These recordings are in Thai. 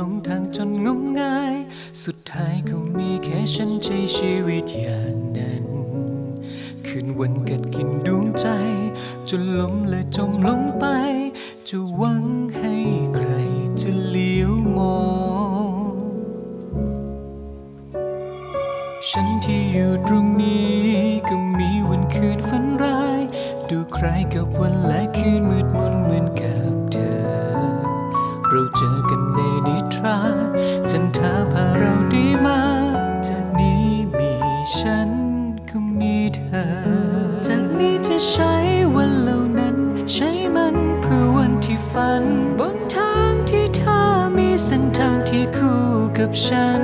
ลงทางจนงมงาย สุดท้ายก็มีแค่ฉันใช้ชีวิตอย่างนั้นคืนวันกัดกินดวงใจ จนล้มและจมลงไป จะหวังให้ใครจะเลี้ยวมอง ฉันที่อยู่ตรงนี้ก็มีวันคืนฝันร้าย ดูใครกับวันและคืนมืดมนเหมือนกัน เราเจอกันในนิทรา จันทาพาเราได้มาจากนี้มีฉันก็มีเธอ จากนี้จะใช้วันเหล่านั้น ใช้มันเพื่อวันที่ฝัน บนทางที่เธอมีเส้นทางที่คู่กับฉัน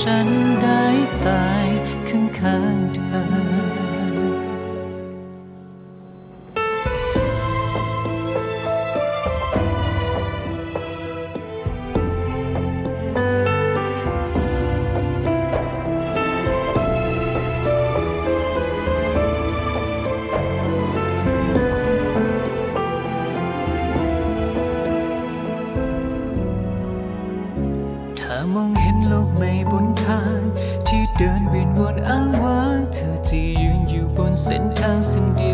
ฉันได้ตายข้างๆเธอ อ้างว้างเธอจะยืนอยู่บนเส้นทางเส้นเดียว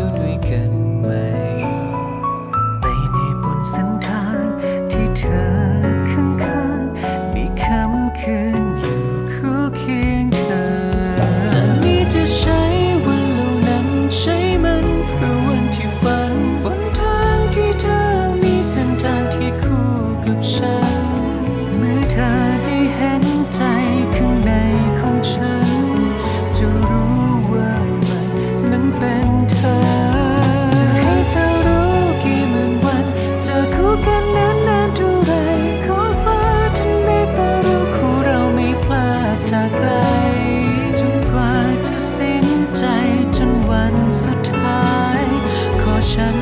เป็นเธอ จะให้เธอรู้กี่หมื่นวัน จะคู่กันนานนานเท่าไรขอฟ้าท่านเมตตารู้คู่เราไม่พลาดจากไกลจนกว่าจะสิ้นใจจนวันสุดท้าย ขอฉัน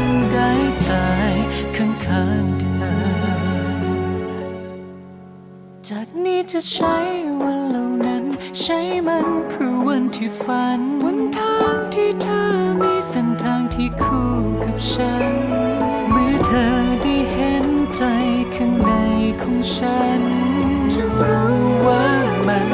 นี้จะใช้วันเหล่านั้น ใช้มันเพื่อวันที่ฝันวันทางที่เธอมีเส้นทางที่คู่กับฉัน เมื่อเธอได้เห็นใจข้างในของฉันจะรู้ว่ามัน